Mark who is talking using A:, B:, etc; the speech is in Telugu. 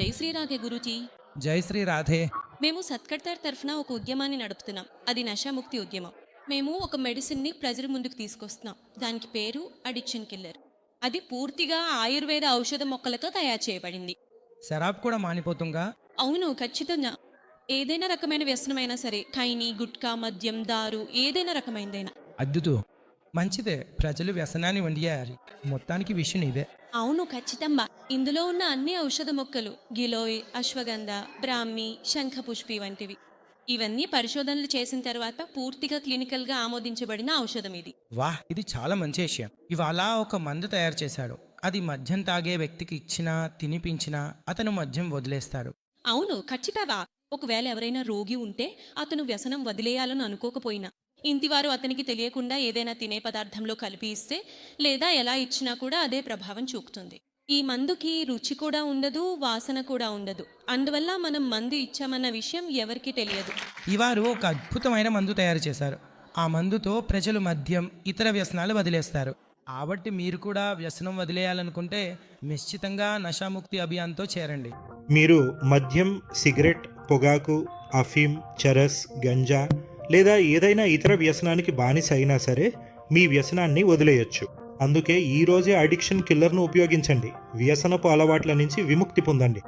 A: జై శ్రీరాధే గురూజీ.
B: జై శ్రీ రాధే
A: మేము సత్కర్తార్ తరఫున ఒక ఉద్యమాన్ని నడుపుతున్నాం. అది నశాముక్తి ఉద్యమం. మేము ఒక మెడిసిన్ని ప్రజల ముందుకు తీసుకొస్తున్నాం. దానికి పేరు అడిక్షన్ కిల్లర్ అది పూర్తిగా ఆయుర్వేద ఔషధ మొక్కలతో తయారు చేయబడింది.
B: శరాబ్ కూడా మానిపోతుంగా
A: అవును ఖచ్చితంగా. ఏదైనా రకమైన వ్యసనమైనా సరే ఖైని గుట్కా మద్యం దారు ఏదైనా రకమైనదైనా
B: అద్దుతూ. మంచిదే. ప్రజలు వ్యసనాన్ని వండియారు. మొత్తానికి విషయం ఇదే.
A: అవును ఖచ్చితంగా. ఇందులో ఉన్న అన్ని ఔషధ మొక్కలు గిలోయ్ అశ్వగంధ బ్రాహ్మి శంఖపుష్పి వంటివి. ఇవన్నీ పరిశోధనలు చేసిన తర్వాత పూర్తిగా క్లినికల్గా ఆమోదించబడిన ఔషధం ఇది.
B: వాహ్! ఇది చాలా మంచి విషయం. ఇవాళ ఒక మందు తయారు చేశాడు. అది మద్యం తాగే వ్యక్తికి ఇచ్చినా తినిపించినా అతను మద్యం వదిలేస్తాడు.
A: అవును ఖచ్చితంగా. ఒకవేళ ఎవరైనా రోగి ఉంటే అతను వ్యసనం వదిలేయాలని అనుకోకపోయినా. ఇంటివారు అతనికి తెలియకుండా ఏదైనా తినే పదార్థంలో కలిపి ఇస్తే లేదా ఎలా ఇచ్చినా కూడా అదే ప్రభావం చూపుతుంది. ఈ మందుకి రుచి కూడా ఉండదు వాసన కూడా ఉండదు. అందువల్ల మనం మందు ఇచ్చామన్న విషయం ఎవరికీ తెలియదు.
B: ఇవారు ఒక అద్భుతమైన మందు తయారు చేశారు. ఆ మందుతో ప్రజలు మద్యం ఇతర వ్యసనాలు వదిలేస్తారు. కాబట్టి మీరు కూడా వ్యసనం వదిలేయాలనుకుంటే నిశ్చితంగా నషాముక్తి అభియాన్తో చేరండి.
C: మీరు మద్యం సిగరెట్ పొగాకు అఫీమ్ చరస్ గంజా లేదా ఏదైనా ఇతర వ్యసనానికి బానిస అయినా సరే మీ వ్యసనాన్ని వదిలేయొచ్చు. అందుకే ఈరోజే అడిక్షన్ కిల్లర్ను ఉపయోగించండి. వ్యసనపు అలవాట్ల నుంచి విముక్తి పొందండి.